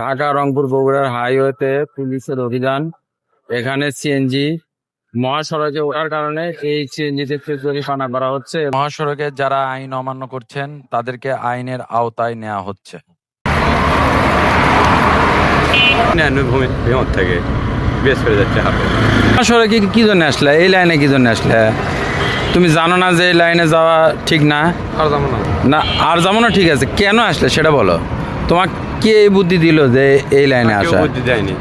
ঢাকা রংপুর বগুড়ার হাইওয়েতে পুলিশের অভিযান। এখানে সিএনজি মহাসড়কে ওঠার কারণে এই সিএনজিতে জরিমানা করা হচ্ছে। মহাসড়কে যারা আইন অমান্য করছেন তাদেরকে আইনের আওতায় নেওয়া হচ্ছে। থেকে বেশ করে যাচ্ছে মহাসড়কে কি জন্য আসলে? এই লাইনে কি জন্য আসলে? তুমি জানো না যে এই লাইনে যাওয়া ঠিক না? আর যাব না। না আর যাব না ঠিক আছে। কেন আসলে সেটা বলো। তোমার কে এই বুদ্ধি দিল যে এই লাইনে আসা? বুদ্ধি দেয়নি।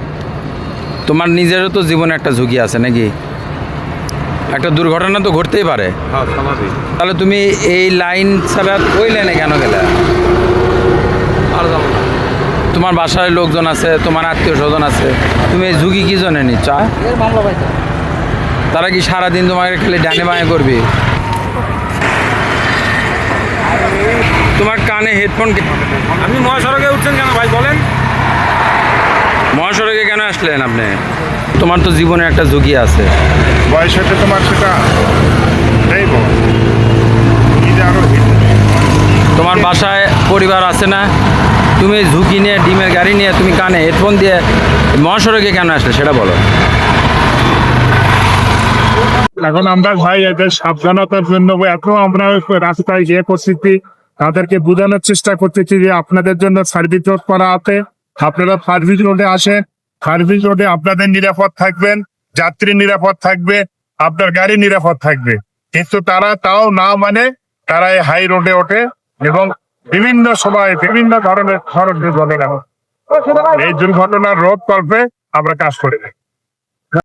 তোমার নিজেরও তো জীবনে একটা ঝুঁকি আছে নাকি? একটা দুর্ঘটনা তো ঘটতেই পারে। হ্যাঁ তাহলে তুমি এই লাইন ছাড়া ওই লাইনে কেন গেলে? আর যাব না। তোমার বাসায় লোকজন আছে তোমার আত্মীয় স্বজন আছে তুমি এই ঝুঁকি কি জন্য নিচ্ছ তারা কি সারাদিন তোমাকে খালি ডানে বাঁয়ে করবি তোমার কানে হেডফোন আপনি মহাসড়কে উঠছেন কেন ভাই বলেন। মহাসড়কে কেন আসলেন আপনি? তোমার তো জীবনে একটা ঝুঁকি আছে। বয়স হতে তোমার সেটা তোমার বাসায় পরিবার আছে না? তুমি ঝুঁকি নিয়ে ডিমের গাড়ি নিয়ে তুমি কানে হেডফোন দিয়ে মহাসড়কে কেন আসলে সেটা বলো। এখন আমরা ভাই এদের সাবধানতার জন্য এত আমরা রাস্তায় গিয়ে করতেছি তাদেরকে বোঝানোর চেষ্টা করতেছি যে আপনাদের জন্য সার্ভিস রোড করা আছে। আপনারা সার্ভিস রোডে আসেন সার্ভিস রোডে আপনাদের নিরাপদ থাকবেন, যাত্রী নিরাপদ থাকবে, আপনার গাড়ি নিরাপদ থাকবে। কিন্তু তারা তাও না মানে তারা এই হাই রোডে ওঠে এবং বিভিন্ন সময় বিভিন্ন ধরনের ধরনের দুর্ঘটনা এই দুর্ঘটনার রোধ কল্পে আমরা কাজ করে থাকি।